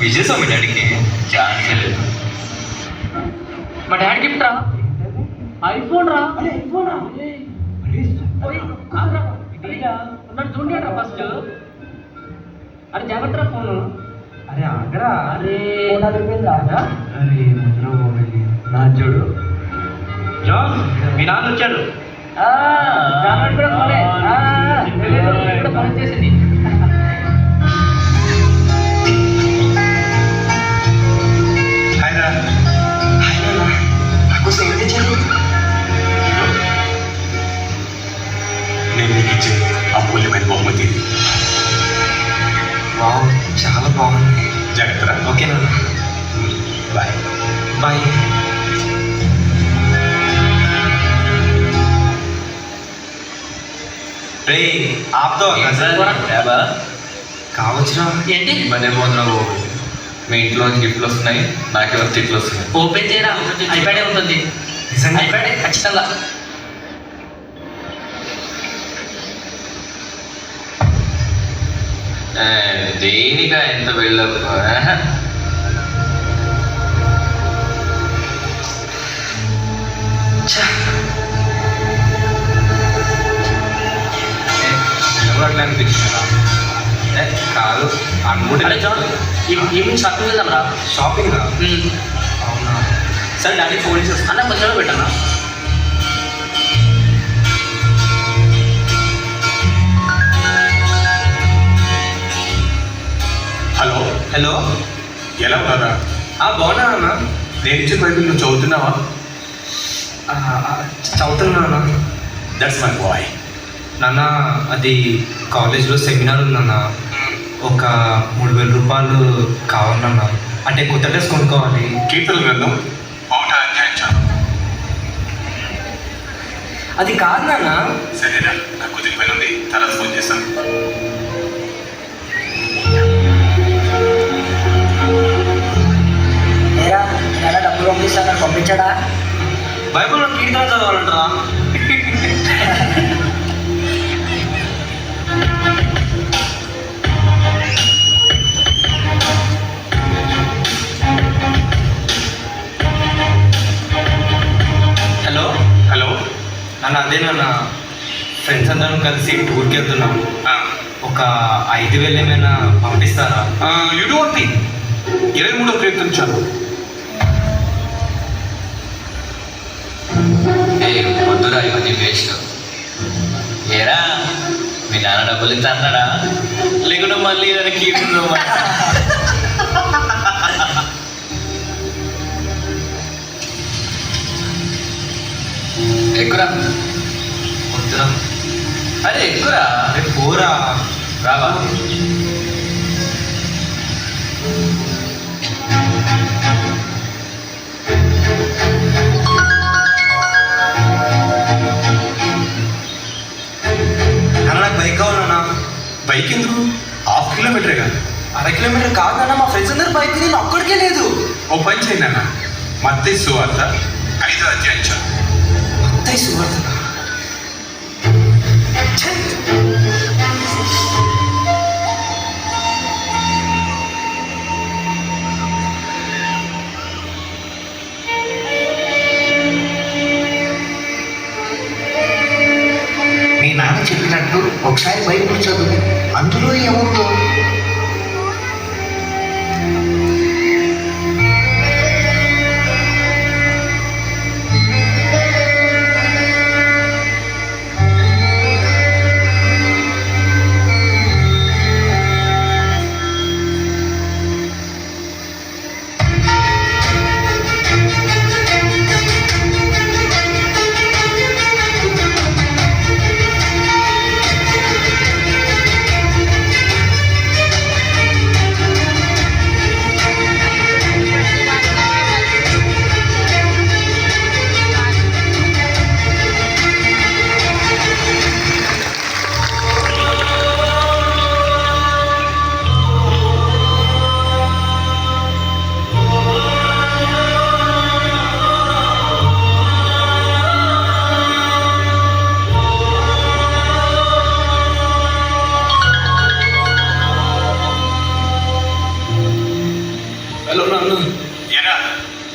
విజయస్వామి డాడీకి ఛాన్సే లేదు. మా డాడీ గిఫ్ట్ రా. ఐఫోన్ రా. ఉన్నాడు చూడండి రా. ఫస్ట్ అరే జాగ్రత్త ఫోను. అరే ఆగరా. అరే. అరే. నా చూడు జాన్ మీ నాన్న వచ్చాడు. ఆ, జాగ్రత్త కూడా ఫోనే. కూడా ఫోన్ చేసింది. చాలా బాగుంది. జాగ్రత్త ఓకే నాన్న బాయ్. బాయ్. రే ఆప్తో. కావచ్చురా. ఏంటి? మనే పోతున్నావు మీ ఇంట్లో గిఫ్ట్లు వస్తున్నాయి. నాకేమో తిట్లు వస్తున్నాయి. ఓపెన్ చేయరా? ఐప్యాడే ఉంటుంది. నిజంగా? ఐప్యాడే ఖచ్చితంగా. ఏ, దేనికా ఎంత బిల్డప్ ఎవరు అట్లా అనిపించిందా ఏ, కాదు అరే అనుకుంటే జాన్ ఈ- ఈవినింగ్ షాపింగ్ వెళ్దాం రా షాపింగ్ ఉమ్. అవునా సరే డాడీ ఫోన్ చేస్తా అన్న కొంచెం పెట్టన్నా హలో. ఎలా ఉన్నారా? ఆ బాగున్నా అన్న. నేను ఇచ్చిన బైబిల్ నువ్వు చదువుతున్నావా? చదువుతున్నా దట్స్ మై బాయ్ నాన్న అది కాలేజ్లో సెమినార్ ఉందన్న ఒక మూడు వేల రూపాయలు కావాలన్నా అంటే కొత్త డ్రెస్ కొనుక్కోవాలి. కీర్తన గ్రంథం ఒకటో అది కాదు నాన్న. సరేనా నాకు ఉంది. తర్వాత ఫోన్ చేస్తాను. పంపిస్తానని పంపించాడా? బైబిల్లో కీర్తన చదవాలంటారా? హలో? హలో? నాన్న అదే నాన్న. ఫ్రెండ్స్ అందరం కలిసి టూర్కి వెళ్తున్నాం. ఆ, ఒక ఐదు వేలు ఏమైనా పంపిస్తారా? thing. ఇరవై మూడో కీర్తన ఇవన్నీ వేస్ట్. ఏరా మీ నాన్న డబ్బులు ఇస్తా అన్నాడా? లేకుండా మళ్ళీ ఏదైనా కీడు ఎక్కురా. వద్దురా. అరే ఎక్కురా రేపు పోరా. రావా? బైక్ ఎందుకు? హాఫ్ కిలోమీటరే కదా. అర కిలోమీటర్ కాదు నాన్న మా ఫ్రెండ్స్ అందరు బైక్ నేను ఒక్కడికే లేదు. ఓ పని చేయండి అన్న మత్తయి సువార్త ఐదో అధ్యాయం చదువు. అత్తయ్య చెప్పినట్టు ఒకసారి బైబిల్ చదువు. అందులో ఏముందో?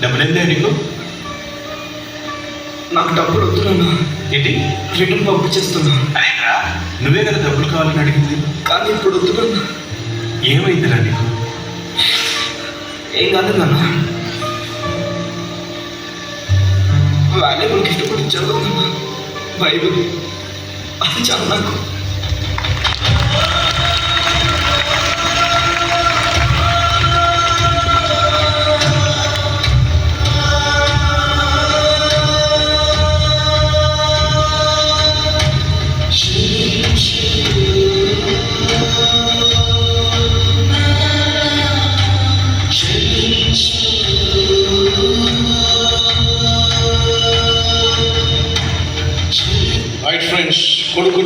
డబ్బులు ఏందే నీకు? నాకు డబ్బులు వద్దు నాన్న ఏంటి? రిటర్న్ పంపించేస్తున్నా. అదేంట్రా? నువ్వే కదా డబ్బులు కావాలని అడిగింది. కానీ ఇప్పుడు వద్దు నాన్న ఏమైందిరా నీకు? ఏం కాదు నాన్న. వాల్యుబుల్ గిఫ్ట్ కూడా ఇచ్చావు బైబిల్. అది చాలా నాకు.